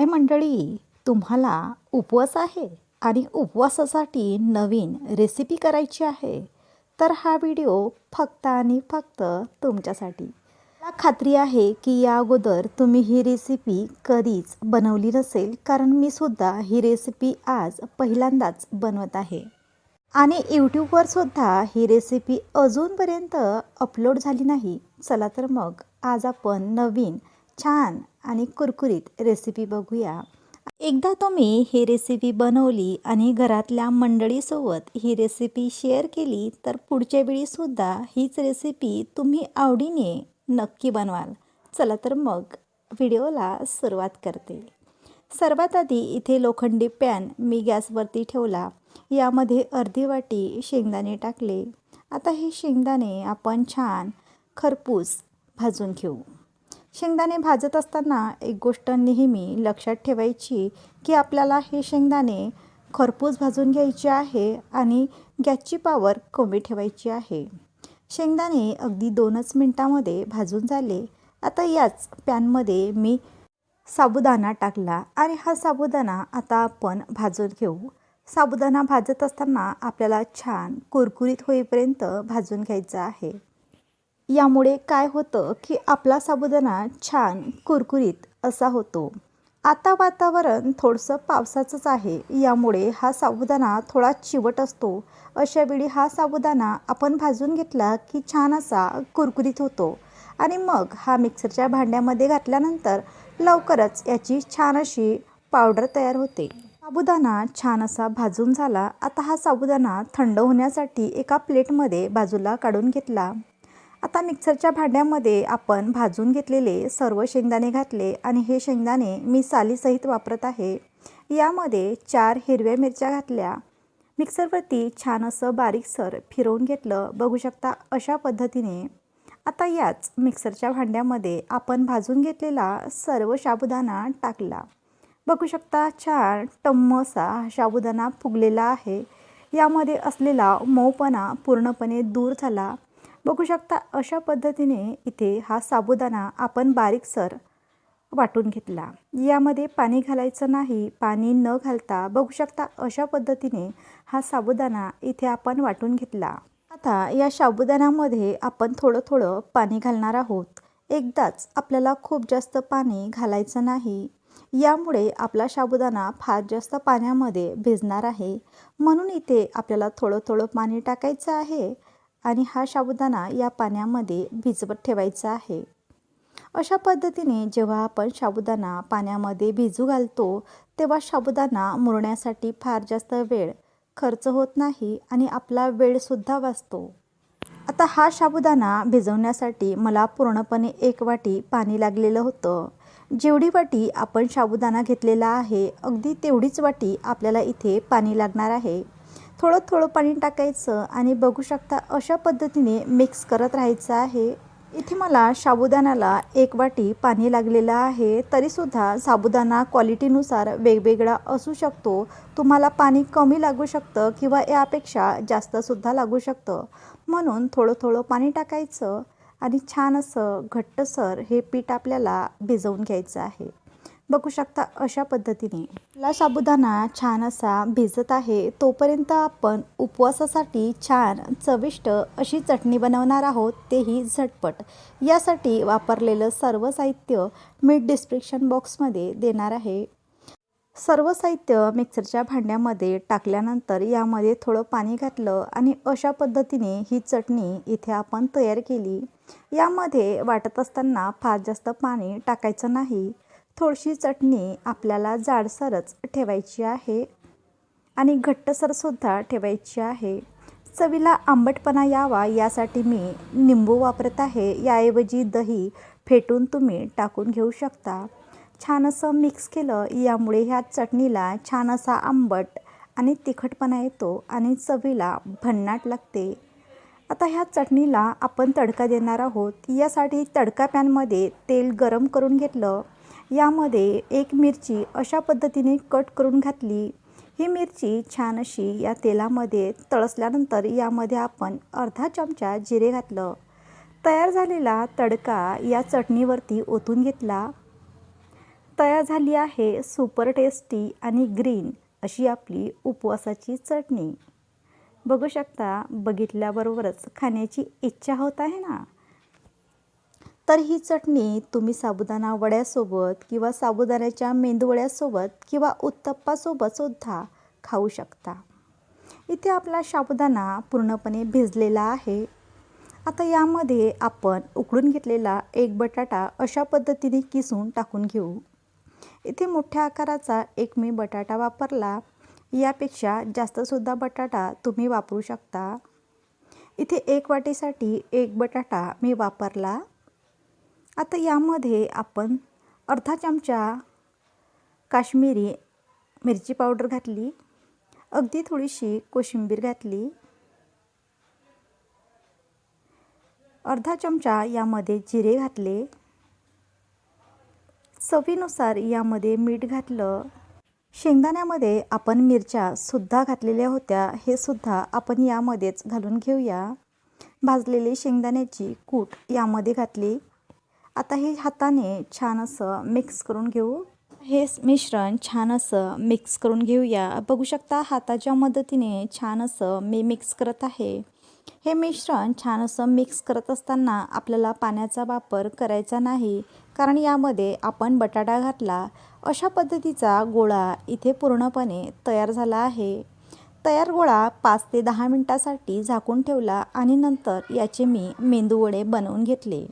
काय मंडळी? तुम्हाला उपवास आहे आणि उपवासासाठी नवीन रेसिपी करायची आहे. तर हा व्हिडिओ फक्त आणि फक्त तुमच्यासाठी. मला खात्री आहे की या अगोदर तुम्ही ही रेसिपी कधीच बनवली नसेल कारण मी सुद्धा ही रेसिपी आज पहिल्यांदाच बनवत आहे. आणि यूट्यूबवर सुद्धा ही रेसिपी अजूनपर्यंत अपलोड झाली नाही. चला तर मग आज आपण नवीन छान आणि कुरकुरीत रेसिपी बघूया. एकदा तुम्ही ही रेसिपी बनवली आणि घरातल्या मंडळीसोबत ही रेसिपी शेअर केली तर पुढच्या वेळीसुद्धा हीच रेसिपी तुम्ही आवडीने नक्की बनवाल. चला तर मग व्हिडिओला सुरुवात करते. सर्वात आधी इथे लोखंडी पॅन मी गॅसवरती ठेवला. यामध्ये अर्धी वाटी शेंगदाणे टाकले. आता हे शेंगदाणे आपण छान खरपूस भाजून घेऊ. शेंगदाणे भाजत असताना एक गोष्ट नेहमी लक्षात ठेवायची की आपल्याला हे शेंगदाणे खरपूस भाजून घ्यायचे आहे आणि गॅसची पावर कमी ठेवायची आहे. शेंगदाणे अगदी दोनच मिनटामध्ये भाजून झाले. आता याच पॅनमध्ये मी साबुदाणा टाकला आणि हा साबुदाणा आता आपण भाजून घेऊ. साबुदाणा भाजत असताना आपल्याला छान कुरकुरीत होईपर्यंत भाजून घ्यायचा आहे. यामुळे काय होतं की आपला साबुदाणा छान कुरकुरीत असा होतो. आता वातावरण थोडंसं पावसाचंच आहे. यामुळे हा साबुदाणा थोडा चिवट असतो. अशावेळी हा साबुदाणा आपण भाजून घेतला की छान असा कुरकुरीत होतो. आणि मग हा मिक्सरच्या भांड्यामध्ये घातल्यानंतर लवकरच याची छान अशी पावडर तयार होते. साबुदाणा छान असा भाजून झाला. आता हा साबुदाणा थंड होण्यासाठी एका प्लेटमध्ये बाजूला काढून घेतला. आता मिक्सरच्या भांड्यामध्ये आपण भाजून घेतलेले सर्व शेंगदाणे घातले आणि हे शेंगदाणे मी सालीसहित वापरत आहे. यामध्ये चार हिरव्या मिरच्या घातल्या. मिक्सरवरती छान असं बारीकसर फिरवून घेतलं. बघू शकता अशा पद्धतीने. आता याच मिक्सरच्या भांड्यामध्ये आपण भाजून घेतलेला सर्व साबुदाणा टाकला. बघू शकता छान टम्म असा साबुदाणा फुगलेला आहे. यामध्ये असलेला मऊपणा पूर्णपणे दूर झाला. बघू शकता अशा पद्धतीने इथे हा साबुदाणा आपण बारीकसर वाटून घेतला. यामध्ये पाणी घालायचं नाही पाणी न घालता बघू शकता अशा पद्धतीने हा साबुदाणा इथे आपण वाटून घेतला. आता या साबुदाण्यामध्ये आपण थोडं थोडं पाणी घालणार आहोत. एकदाच आपल्याला खूप जास्त पाणी घालायचं नाही. यामुळे आपला साबुदाणा फार जास्त पाण्यामध्ये भिजणार आहे. म्हणून इथे आपल्याला थोडं थोडं पाणी टाकायचं आहे. आणि हा साबुदाणा या पाण्यामध्ये भिजवत ठेवायचा आहे. अशा पद्धतीने जेव्हा आपण साबुदाणा पाण्यामध्ये भिजू घालतो तेव्हा साबुदाणा मुरण्यासाठी फार जास्त वेळ खर्च होत नाही आणि आपला वेळसुद्धा वाचतो. आता हा साबुदाणा भिजवण्यासाठी मला पूर्णपणे एक वाटी पाणी लागलेलं होतं. जेवढी वाटी आपण साबुदाणा घेतलेला आहे अगदी तेवढीच वाटी आपल्याला इथे पाणी लागणार आहे. थोडं थोडं पाणी टाकायचं आणि बघू शकता अशा पद्धतीने मिक्स करत राहायचं आहे. इथे मला साबुदाण्याला एक वाटी पाणी लागलेलं आहे. तरीसुद्धा साबुदाणा क्वालिटीनुसार वेगवेगळा असू शकतो. तुम्हाला पाणी कमी लागू शकतं किंवा यापेक्षा जास्तसुद्धा लागू शकतं. म्हणून थोडं थोडं पाणी टाकायचं आणि छान असं घट्टसर हे पीठ आपल्याला भिजवून घ्यायचं आहे. बघू शकता अशा पद्धतीने. आपला साबुदाणा छान असा भिजत आहे तोपर्यंत आपण उपवासासाठी छान चविष्ट अशी चटणी बनवणार आहोत तेही झटपट. यासाठी वापरलेलं सर्व साहित्य मी डिस्क्रिप्शन बॉक्समध्ये देणार आहे. सर्व साहित्य मिक्सरच्या भांड्यामध्ये टाकल्यानंतर यामध्ये थोडं पाणी घातलं आणि अशा पद्धतीने ही चटणी इथे आपण तयार केली. यामध्ये वाटत असताना फार जास्त पाणी टाकायचं नाही. थोडीशी चटणी आपल्याला जाडसरच ठेवायची आहे आणि घट्टसरसुद्धा ठेवायची आहे. चवीला आंबटपणा यावा यासाठी मी निंबू वापरत आहे. याऐवजी दही फेटून तुम्ही टाकून घेऊ शकता. छान असं मिक्स केलं यामुळे ह्या चटणीला छान असा आंबट आणि तिखटपणा येतो आणि चवीला भन्नाट लागते. आता ह्या चटणीला आपण तडका देणार आहोत. यासाठी तडका पॅनमध्ये तेल गरम करून घेतलं. यामध्ये एक मिरची अशा पद्धतीने कट करून घातली. ही मिरची छान अशी या तेलामध्ये तळसल्यानंतर यामध्ये आपण अर्धा चमचा जिरे घातलं. तयार झालेला तडका या चटणीवरती ओतून घेतला. तयार झाली आहे सुपर टेस्टी आणि ग्रीन अशी आपली उपवासाची चटणी. बघू शकता बघितल्याबरोबरच खाण्याची इच्छा होत आहे ना? तर ही चटणी तुम्ही साबुदाणा वड्यासोबत किंवा साबुदाण्याच्या मेंदूवड्यासोबत किंवा उत्तप्पासोबतसुद्धा खाऊ शकता. इथे आपला साबुदाणा पूर्णपणे भिजलेला आहे. आता यामध्ये आपण उकडून घेतलेला एक बटाटा अशा पद्धतीने किसून टाकून घेऊ. इथे मोठ्या आकाराचा एक मी बटाटा वापरला. यापेक्षा जास्तसुद्धा बटाटा तुम्ही वापरू शकता. इथे एक वाटीसाठी एक बटाटा मी वापरला. आता यामध्ये आपण अर्धा चमचा काश्मीरी मिरची पावडर घातली अगदी थोडीशी कोशिंबीर घातली अर्धा चमचा यामध्ये जिरे घातले चवीनुसार यामध्ये मीठ घातलं. शेंगदाण्यामध्ये आपण मिरच्या सुद्धा घातलेल्या होत्या हे सुद्धा आपण यामध्येच घालून घेऊया. भाजलेली शेंगदाण्याची कूट यामध्ये घातली. आता हे हाताने छान असं मिक्स करून घेऊ. हे मिश्रण छान असं मिक्स करून घेऊया. बघू शकता हाताच्या मदतीने छान असं मी मिक्स करत आहे. हे मिश्रण छान असं मिक्स करत असताना आपल्याला पाण्याचा वापर करायचा नाही. कारण यामध्ये आपण बटाटा घातला. अशा पद्धतीचा गोळा इथे पूर्णपणे तयार झाला आहे. तयार गोळा पाच ते दहा मिनटासाठी झाकून ठेवला आणि नंतर याचे मी मेंदूवडे बनवून घेतले.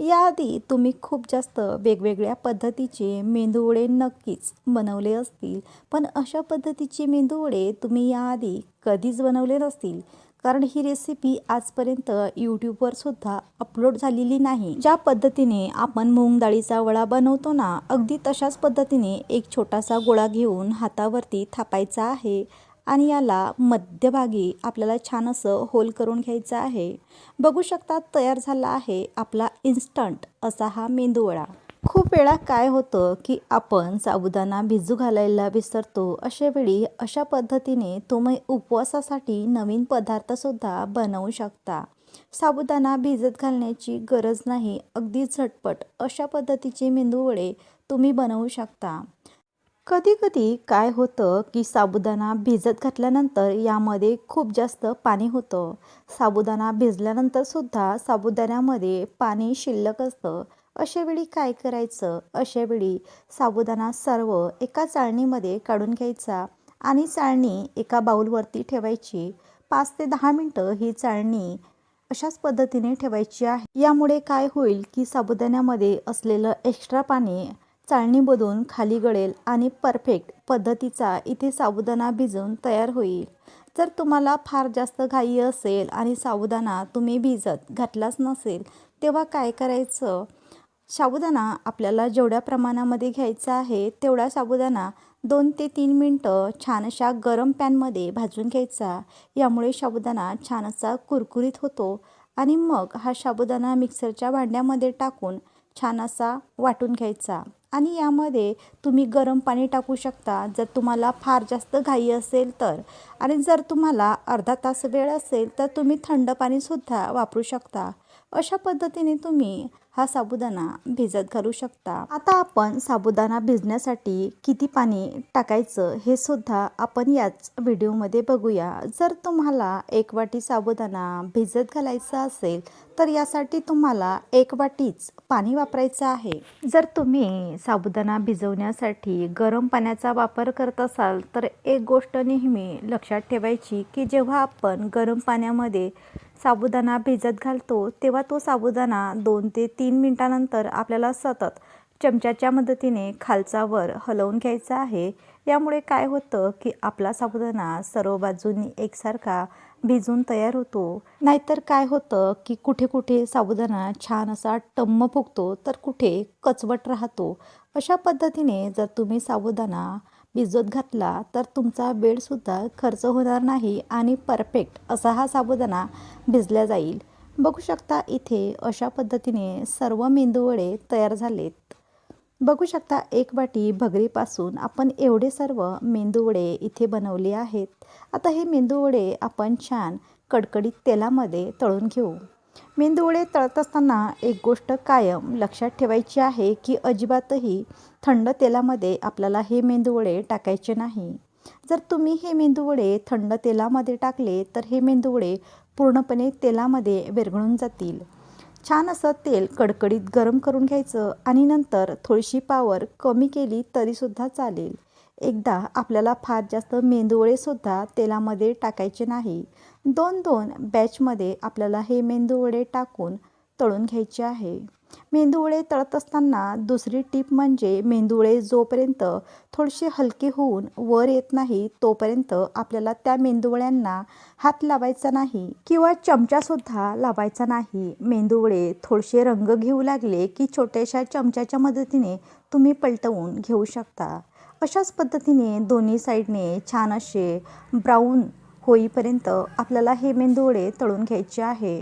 याआधी तुम्ही खूप जास्त वेगवेगळ्या पद्धतीचे मेंदूवडे नक्कीच बनवले असतील. पण अशा पद्धतीचे मेंदूवडे तुम्ही याआधी कधीच बनवले नसतील. कारण ही रेसिपी आजपर्यंत यूट्यूबवर सुद्धा अपलोड झालेली नाही. ज्या पद्धतीने आपण मूग डाळीचा वडा बनवतो ना अगदी तशाच पद्धतीने एक छोटासा गोळा घेऊन हातावरती थापायचा आहे. आणि याला मध्यभागी आपल्याला छान असं होल करून घ्यायचं आहे. बघू शकता तयार झाला आहे आपला इन्स्टंट असा हा मेंदूवडा. खूप वेळा काय होतं की आपण साबुदाणा भिजू घालायला विसरतो अशा वेळी अशा पद्धतीने तुम्ही उपवासासाठी नवीन पदार्थसुद्धा बनवू शकता. साबुदाणा भिजत घालण्याची गरज नाही अगदी झटपट अशा पद्धतीचे मेंदूवडे तुम्ही बनवू शकता. कधी कधी काय होतं की साबुदाणा भिजत घातल्यानंतर यामध्ये खूप जास्त पाणी होतं. साबुदाणा भिजल्यानंतरसुद्धा साबुदाण्यामध्ये पाणी शिल्लक असतं. अशावेळी काय करायचं? अशावेळी साबुदाणा सर्व एका चाळणीमध्ये काढून घ्यायचा आणि चाळणी एका बाऊलवरती ठेवायची. पाच ते दहा मिनटं ही चाळणी अशाच पद्धतीने ठेवायची आहे. यामुळे काय होईल की साबुदाण्यामध्ये असलेलं एक्स्ट्रा पाणी चाळणी बदून खाली गळेल आणि परफेक्ट पद्धतीचा इथे साबुदाणा भिजून तयार होईल. जर तुम्हाला फार जास्त घाई असेल आणि साबुदाणा तुम्ही भिजत घातलाच नसेल तेव्हा काय करायचं? साबुदाणा आपल्याला जेवढ्या प्रमाणामध्ये घ्यायचा आहे तेवढा साबुदाणा दोन ते तीन मिनटं छान अशा गरम पॅनमध्ये भाजून घ्यायचा. यामुळे साबुदाणा छान असा कुरकुरीत होतो आणि मग हा साबुदाणा मिक्सरच्या भांड्यामध्ये टाकून छान असा वाटून घ्यायचा. आणि यामध्ये तुम्ही गरम पाणी टाकू शकता. जर तुम्हाला फार जास्त घाई असेल तर. आणि जर तुम्हाला अर्धा तास वेळ असेल तर तुम्ही थंड पाणीसुद्धा वापरू शकता. अशा पद्धतीने तुम्ही हा साबुदाणा भिजत घालू शकता. आता आपण साबुदाणा भिजण्यासाठी किती पाणी टाकायचं हे सुद्धा आपण याच व्हिडिओमध्ये बघूया. जर तुम्हाला एक वाटी साबुदाणा भिजत घालायचा असेल तर यासाठी तुम्हाला एक वाटीच पाणी वापरायचं आहे. जर तुम्ही साबुदाणा भिजवण्यासाठी गरम पाण्याचा वापर करत असाल तर एक गोष्ट नेहमी लक्षात ठेवायची की जेव्हा आपण गरम पाण्यामध्ये साबुदाणा भिजत घालतो तेव्हा तो साबुदाणा दोन ते तीन मिनटानंतर आपल्याला सतत चमच्याच्या मदतीने खालचा वर हलवून घ्यायचा आहे. यामुळे काय होतं की आपला साबुदाणा सर्व बाजूंनी एकसारखा भिजून तयार होतो. नाहीतर काय होतं की कुठे कुठे साबुदाणा छान असा टम्म फुगतो तर कुठे कचवट राहतो. अशा पद्धतीने जर तुम्ही साबुदाणा भिजत घातला तर तुमचा बेडसुद्धा खर्च होणार नाही आणि परफेक्ट असा हा साबुदाणा भिजला जाईल. बघू शकता इथे अशा पद्धतीने सर्व मेंदूवडे तयार झालेत. बघू शकता एक वाटी भगरीपासून आपण एवढे सर्व मेंदूवडे इथे बनवले आहेत. आता हे मेंदूवडे आपण छान कडकडीत तेलामध्ये तळून घेऊ. मेंदूवडे तळत असताना एक गोष्ट कायम लक्षात ठेवायची आहे की अजिबातही थंड तेलामध्ये आपल्याला हे मेंदूवडे टाकायचे नाही. जर तुम्ही हे मेंदूवडे थंड तेलामध्ये टाकले तर हे मेंदूवडे पूर्णपणे तेलामध्ये विरघळून जातील. छान असं तेल कडकडीत गरम करून घ्यायचं आणि नंतर थोडीशी पावर कमी केली तरीसुद्धा चालेल. एकदा आपल्याला फार जास्त मेंदूवडेसुद्धा तेलामध्ये टाकायचे नाही. दोन दोन बॅचमध्ये आपल्याला हे मेंदूवडे टाकून तळून घ्यायचे आहे. मेंदुवळे तळत असताना दुसरी टीप म्हणजे मेंदुवळे जोपर्यंत थोडेसे हलके होऊन वर येत नाही तोपर्यंत आपल्याला त्या मेंदुवळ्यांना हात लावायचा नाही किंवा चमचासुद्धा लावायचा नाही. मेंदुवळे थोडेसे रंग घेऊ लागले की छोट्याशा चमच्याच्या मदतीने तुम्ही पलटवून घेऊ शकता. अशाच पद्धतीने दोन्ही साईडने छान असे ब्राऊन होईपर्यंत आपल्याला हे मेंदूवडे तळून घ्यायचे आहे.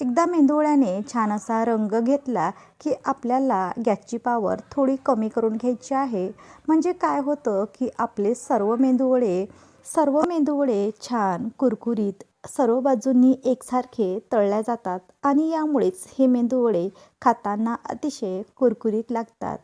एकदा मेंदूवड्याने छान असा रंग घेतला की आपल्याला गॅसची पावर थोडी कमी करून घ्यायची आहे. म्हणजे काय होतं की आपले सर्व मेंदूवडे सर्व मेंदूवडे छान कुरकुरीत सर्व बाजूंनी एकसारखे तळल्या जातात आणि यामुळेच हे मेंदूवडे खाताना अतिशय कुरकुरीत लागतात.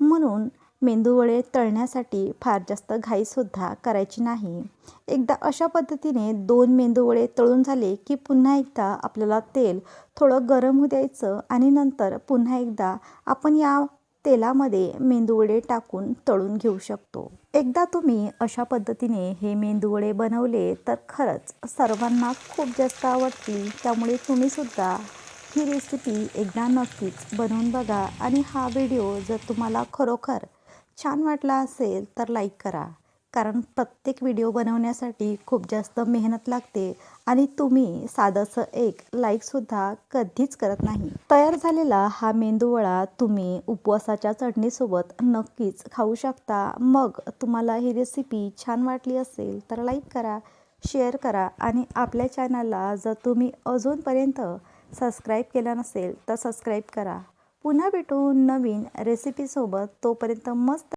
म्हणून मेंदूवडे तळण्यासाठी फार जास्त घाईसुद्धा करायची नाही. एकदा अशा पद्धतीने दोन मेंदूवडे तळून झाले की पुन्हा एकदा आपल्याला तेल थोडं गरम होऊ द्यायचं आणि नंतर पुन्हा एकदा आपण या तेलामध्ये मेंदूवडे टाकून तळून घेऊ शकतो. एकदा तुम्ही अशा पद्धतीने हे मेंदूवडे बनवले तर खरंच सर्वांना खूप जास्त आवडतील. त्यामुळे तुम्हीसुद्धा ही रेसिपी एकदा नक्कीच बनवून बघा आणि हा व्हिडिओ जर तुम्हाला खरोखर छान वाटला असेल तर लाईक करा. कारण प्रत्येक व्हिडिओ बनवण्यासाठी खूप जास्त मेहनत लागते आणि तुम्ही साधंसं एक लाईकसुद्धा कधीच करत नाही. तयार झालेला हा मेंदूवडा तुम्ही उपवासाच्या चटणीसोबत नक्कीच खाऊ शकता. मग तुम्हाला ही रेसिपी छान वाटली असेल तर लाईक करा शेअर करा आणि आपल्या चॅनलला जर तुम्ही अजूनपर्यंत सबस्क्राईब केलं नसेल तर सबस्क्राईब करा. पुन्हा भेटू नवीन रेसिपीसोबत तोपर्यंत मस्त